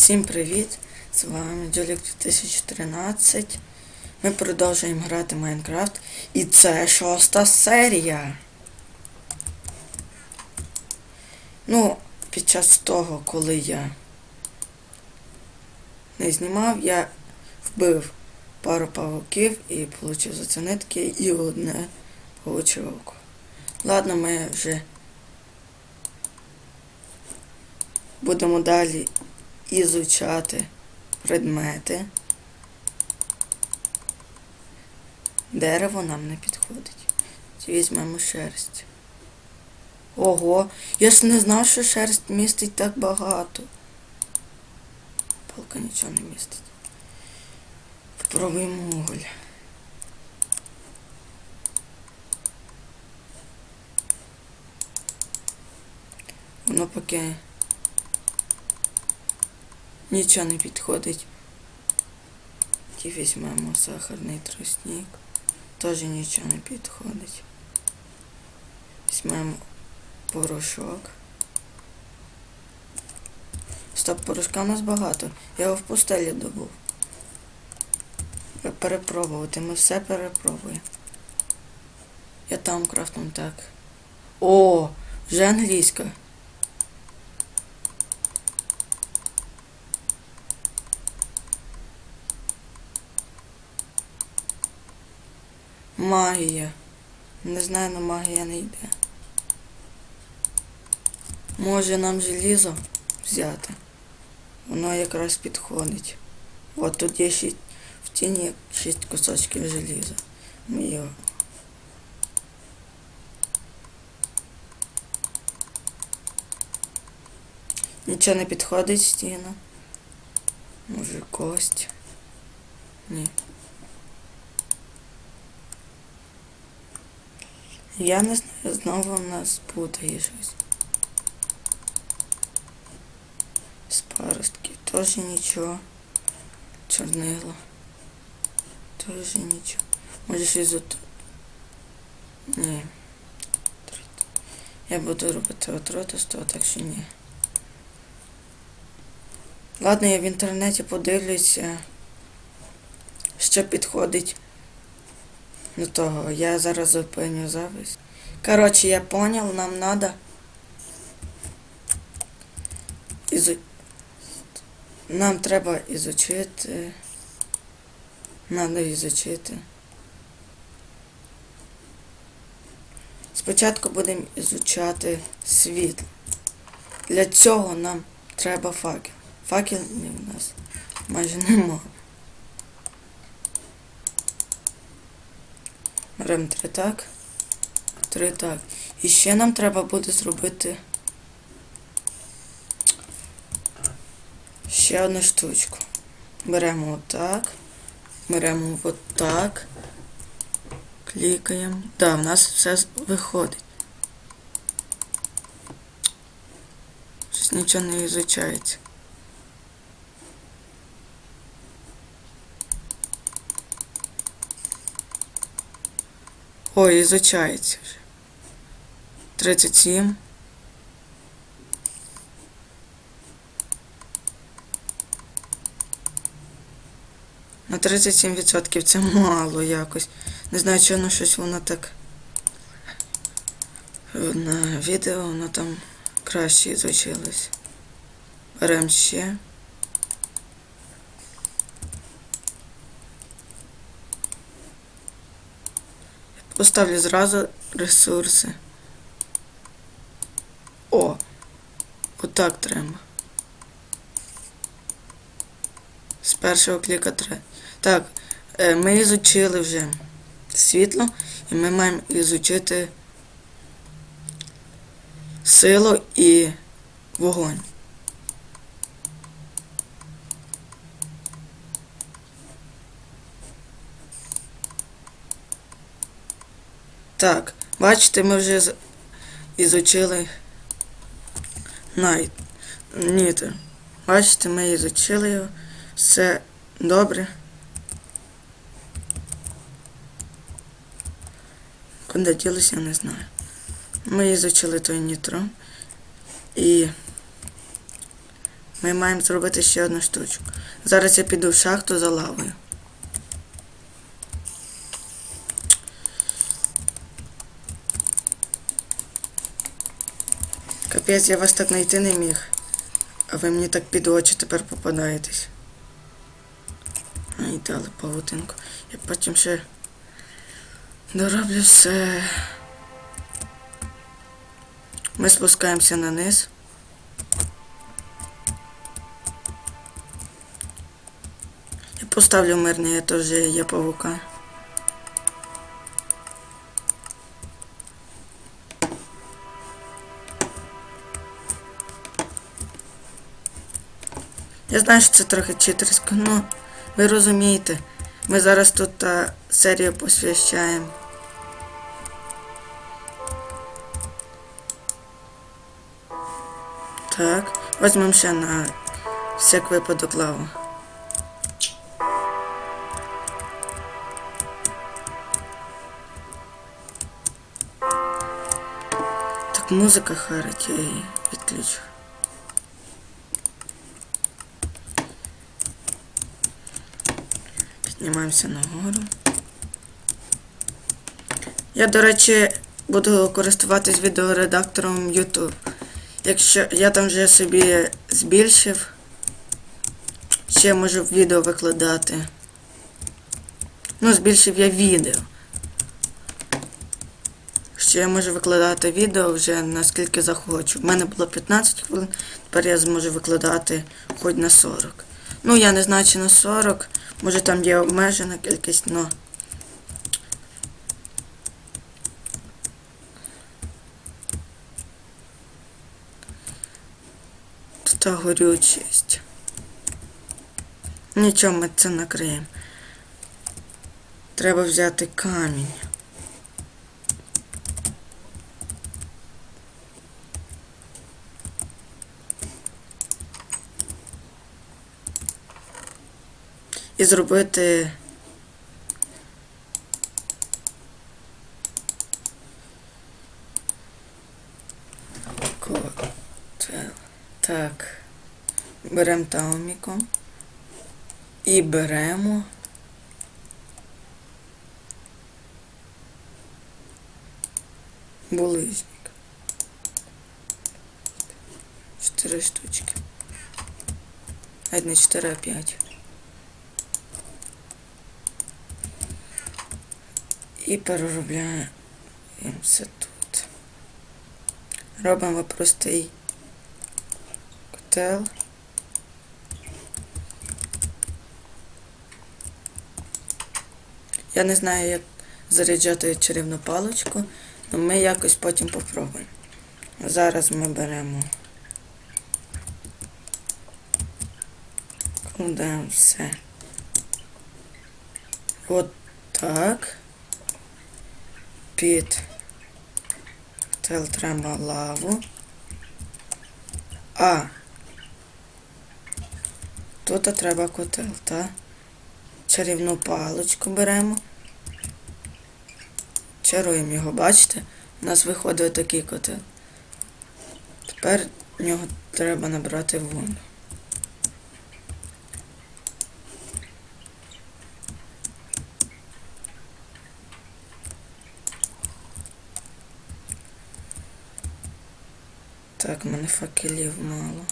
Всім привіт! З вами Джолік 2013. Ми продовжуємо грати в Майнкрафт. І це шоста серія. Ну, під час того, коли я не знімав, я вбив пару павуків і отримав за це нитки і одне павуче око. Ладно, ми вже будемо далі ізучати предмети. Дерево нам не підходить. Візьмемо шерсть. Ого, я ж не знав, що шерсть містить так багато. Палка нічого не містить. Спробуємо уголь. Воно поки нічого не підходить. Ті візьмемо сахарний тростник. Теж нічого не підходить. Візьмемо порошок. Стоп, порошка у нас багато. Я його в пустелі добув. Перепробувати. Ми все перепробуємо. Я там крафтом так. О, вже англійська. Магія. Не знаю, але магія не йде. Може нам желізо взяти. Воно якраз підходить. От тут є шість, в тіні шість кусочків желіза. Ми його. Нічого не підходить стіна. Може кость. Ні. Я не знаю, знову в нас путає щось. З паростків теж нічого. Чорнило. Теж нічого. Може щось от... Ні. Я буду робити отруту з того, так що ні. Ладно, я в інтернеті подивлюся, що підходить до того. Я зараз зупиню запис. Коротше, я понял, нам надо ізу... Нам треба ізучити. Надо ізучити. Спочатку будемо ізучати світло. Для цього нам треба факел. Факелів у нас майже нема. Беремо три так. Три так. І ще нам треба буде зробити ще одну штучку. Беремо отак. Беремо отак. Клікаємо. Да, в нас все виходить. Щось нічого не ізучається. Ой, ізучається вже. 37. На 37% це мало якось. Не знаю, чого воно щось воно так. На відео воно там краще ізучилось. Беремо ще. Поставлю зразу ресурси. О! Отак треба. З першого кліка треба. Так, е, ми ізучили вже світло, і ми маємо ізучити силу і вогонь. Так, бачите, ми вже ізучили Найт. Нітер. Бачите, ми ізучили його. Все добре. Куди ділися, я не знаю. Ми ізучили той нітро. І Ми маємо зробити ще одну штучку. Зараз я піду в шахту за лавою. Капець, я вас так знайти не міг. А ви мені так під очі тепер попадаєтесь. Ай, дали павутинку. Я потім ще дороблю все. Ми спускаємося на низ. Я поставлю мирний, я теж є павука. Я знаю, що це трохи читерсько, ну ви розумієте, ми зараз тут та серію посвящаємо. Так, візьмемо ще на всяк випадок лаву. Так, музика харить, я її відключу. Піднімаємося нагору. Я, до речі, буду користуватись відеоредактором YouTube. Якщо я там вже собі збільшив, ще можу відео викладати. Ну, збільшив я відео. Ще я можу викладати відео вже наскільки захочу. У мене було 15 хвилин, тепер я зможу викладати хоч на 40. Ну, я не знаю, чи на 40. Може там є обмежена кількість, но. Тут горючість. Нічого, ми це накриємо. Треба взяти камінь. І зробити. Так. Беремо тауміко. І беремо. Булижник. Чотири штучки. Не чотири, а п'ять. І переробляємо все тут. Робимо простий котел. Я не знаю, як заряджати чарівну паличку, але ми якось потім попробуємо. Зараз ми беремо. Кладемо все. От так. Під лаву. А. Тут треба котел, так? Чарівну паличку беремо. Чаруємо його, бачите? У нас виходить такий котел. Тепер в нього треба набрати воду. Так, в мене факелів мало.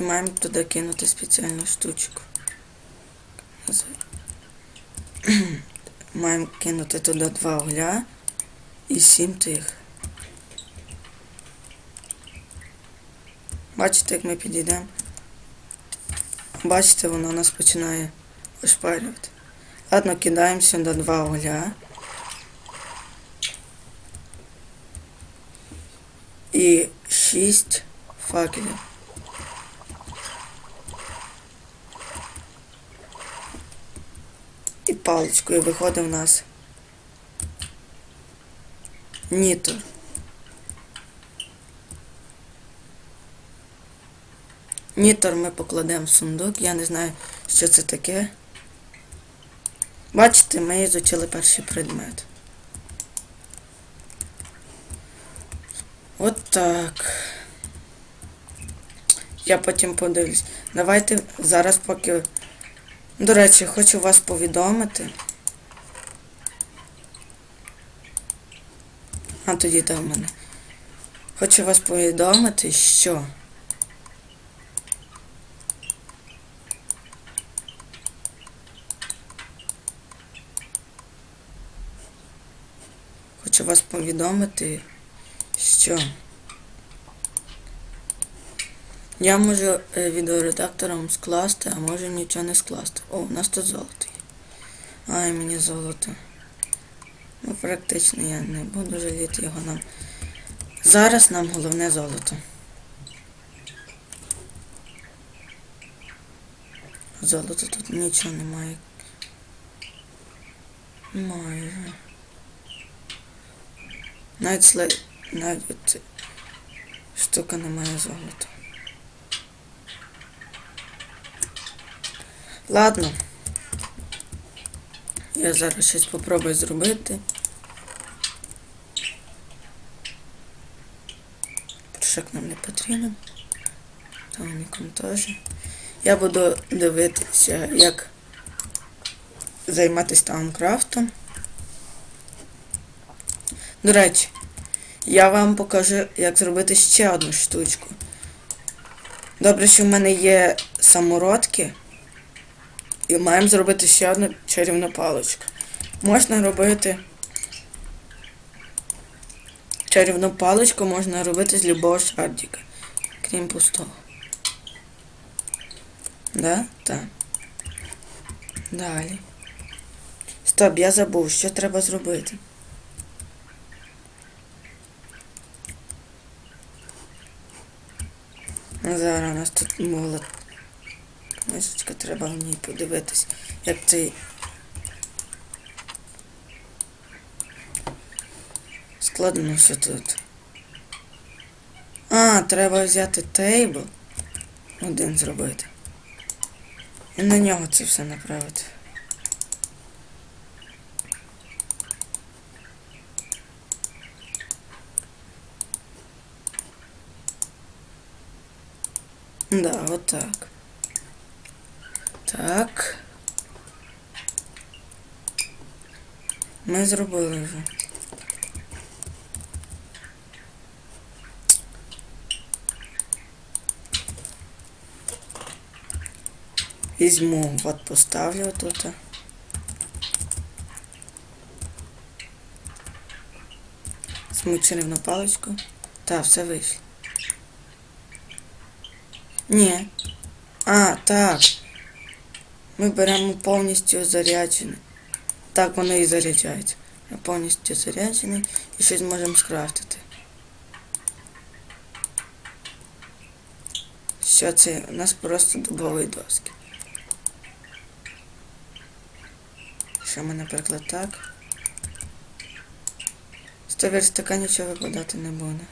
І маємо туди кинути спеціальну штучку. Маємо кинути туди два угля і сім тих. Бачите, як ми підійдемо? Бачите, воно нас починає ошпарювати. Ладно, кидаємо сюди два угля. І шість факелів. І паличкою виходить в нас нітор. Нітор ми покладемо в сундук. Я не знаю, що це таке. Бачите, ми ізучили перший предмет. От так. Я потім подивлюсь. Давайте зараз поки. До речі, хочу вас повідомити. А тоді там в мене. Хочу вас повідомити, що. Хочу вас повідомити, що я можу е, відеоредактором скласти, а можу нічого не скласти. О, у нас тут золото є. Ай, мені золото. Ну, практично я не буду жаліти його нам. Зараз нам головне золото. Золото тут нічого немає. Майже. Навіть сле... навіть штука не має золота. Ладно. Я зараз щось попробую зробити. Прошик нам не потрібен. Там нікому теж. Я буду дивитися, як займатися таункрафтом. До речі, я вам покажу, як зробити ще одну штучку. Добре, що в мене є самородки. І маємо зробити ще одну чарівну паличку. Можна робити. Чарівну паличку можна робити з любого шардика, крім пустого. Да? Так. Далі. Стоп, я забув, що треба зробити. Зараз у нас тут молот. Мисочка, треба в ній подивитись, як цей. Складно все тут. А, треба взяти тейбл. Один зробити. І на нього це все направити. Да, вот так. Так. Ми зробили вже. Візьму, от поставлю тут. Смучерівну паличку. Та, все вийшло. Ні. А, так. Ми беремо повністю заряджений. Так воно і заряджається. Я повністю заряджений і щось можемо скрафтити. Що це? У нас просто дубові доски. Що ми, наприклад, так. Того верстака нічого випадати не буде.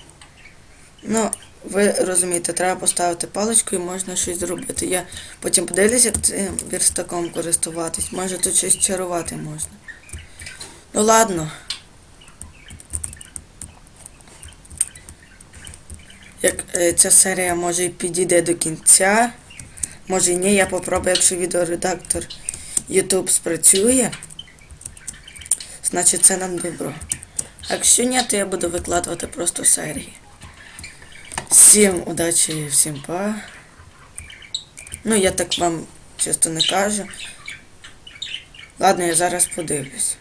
Ну, ви розумієте, треба поставити паличку і можна щось зробити. Я потім подивлюся, як цим верстаком користуватись. Може тут щось чарувати можна. Ну ладно. Як е, ця серія може і підійде до кінця. Може і ні, я попробую, якщо відеоредактор YouTube спрацює. Значить це нам добро. Якщо ні, то я буду викладувати просто серії. Всім удачі, всім па. Ну, я так вам чисто не кажу. Ладно, я зараз подивлюсь.